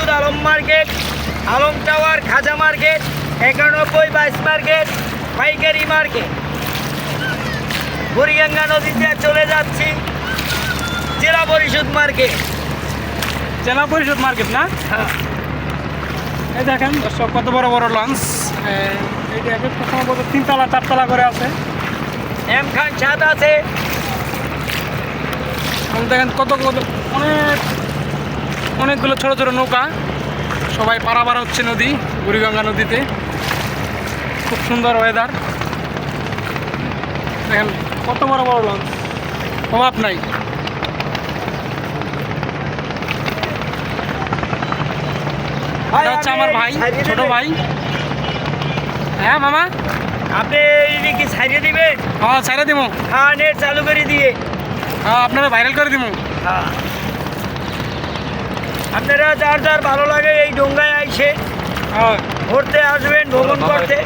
বরিশুদ Alam market Alam tower Khaja market একানব্বই বাইশ market পাইকারি মার্কেট। বুড়িগঙ্গা নদীতে চলে যাচ্ছি জেলা পরিষদ মার্কেট। জেলা পরিষদ মার্কেট না? হ্যাঁ। এই দেখেন দর্শক কত বড় বড় লঞ্চ। এইটা এক একটা সম্ভবত তিনতলা চারতলা করে আছে। এম খান ছাদ আছে। দেখেন কত কত অনেক অনেকগুলো ছোট ছোট নৌকা। সবাই পারাবার হচ্ছে নদী বুড়িগঙ্গা নদীতে। খুব সুন্দর ওয়েদার দেখেন কত বড় বড় লঞ্চ অভাব নাই। এটা হচ্ছে আমার ভাই ছোট ভাই। হ্যাঁ মামা? আপনি কি ছাড়িয়ে দিবেন? হ্যাঁ ছেড়ে দিব। হ্যাঁ নেট চালু করে দিয়ে। হ্যাঁ আপনারা ভাইরাল করে দিব। হ্যাঁ। আপনারা যার যার ভালো লাগে এই ডোঙ্গায় আইসে হ্যাঁ। ঘুরতে আসবেন ভ্রমণ করতে।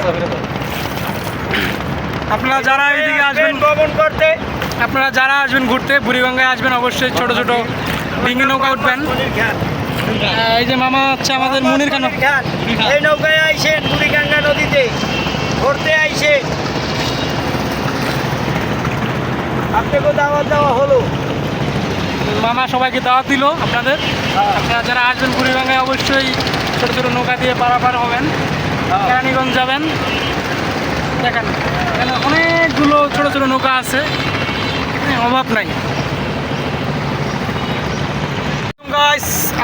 আপনারা যারা এইদিকে আসবেন ভ্রমণ করতে। আপনারা যারা আসবেন ঘুরতে বুড়িগঙ্গায় আসবেন অবশ্যই ছোট ছোট ডিঙ্গি নৌকা উঠবেন। এই যে মামা হচ্ছে আমাদের মুনির খান এই নৌকায় আইসেন বুড়িগঙ্গা নদীতে ঘুরতে আইসে আপনাকে দাওয়াত দেওয়া হলো মামা সবাইকে দাওয়াত দিল আপনাদের। আপনারা যারা আসবেন বুড়িগঙ্গায় অবশ্যই ছোট ছোট নৌকা দিয়ে পারাপার হবেন। কেরানীগঞ্জ যাবেন। দেখেন এখানে অনেকগুলো ছোট ছোট নৌকা আছে। অভাব নাই।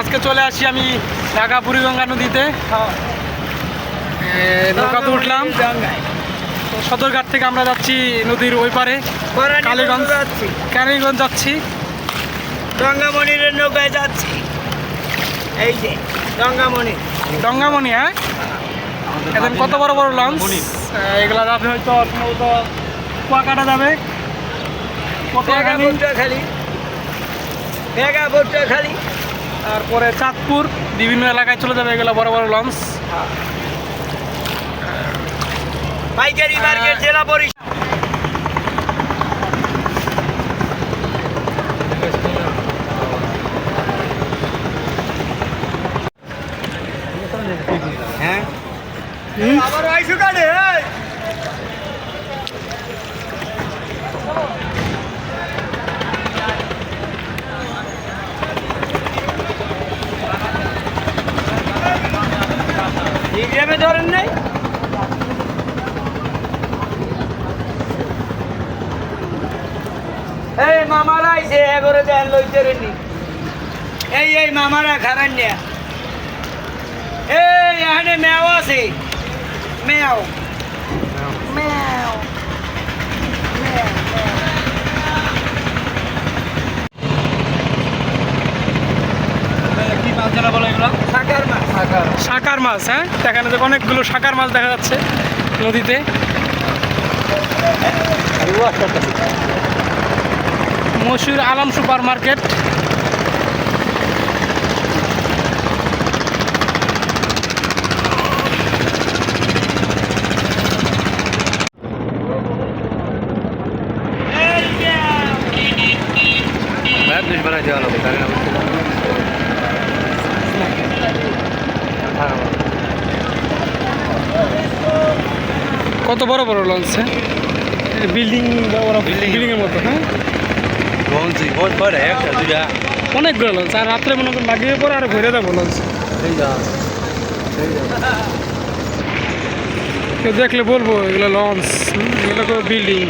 আজকে চলে আসি আমি ঢাকা বুড়িগঙ্গা নদীতে। নৌকাতে উঠলাম। সদরঘাট থেকে আমরা যাচ্ছি নদীর ওই পারে। কালীগঞ্জ কালীগঞ্জ। যাচ্ছি। গঙ্গামণিরের নৌকায় যাচ্ছি। এই যে গঙ্গামণি। ডঙ্গামণি হ্যাঁ? এখন কত বড় বড় লঞ্চ? এগুলা যাবে হয়তো সম্ভবত কুয়াকাটা যাবে। খালি। বেগা ভুট্টা খালি। তারপরে চাঁদপুর বিভিন্ন এলাকায় চলে যাবে এগুলো বড় বড় লঞ্চ। পাইকারি মার্কেট জেলা পরিষদ হ্যাঁ আবার আইসু কানে হিসাবে ধরেন নাই? এই মামারা আইছে এবারে দেন, লইতে নি এই এই মামারা খাবেন নিয়া এই, এখানে মেও আছে। মেও মেও কি মাছ বলো এগুলো? সাকার মাছ। শাকার মাছ হ্যাঁ? এখানে দেখো অনেকগুলো শাকার মাছ দেখা যাচ্ছে নদীতে। মসুর আলম সুপার মার্কেট আর দুশ দেওয়া হবে কারণ কত বড় বড় লঞ্চ হ্যাঁ? বিল্ডিং বিল্ডিংয়ের মতো হ্যাঁ? অনেকগুলো লঞ্চ আর রাত্রে মনে করেন লাগিয়ে পরে আর ঘুরে দেবো লঞ্চ। কেউ দেখলে বলব এগুলো লঞ্চ এগুলো বিল্ডিং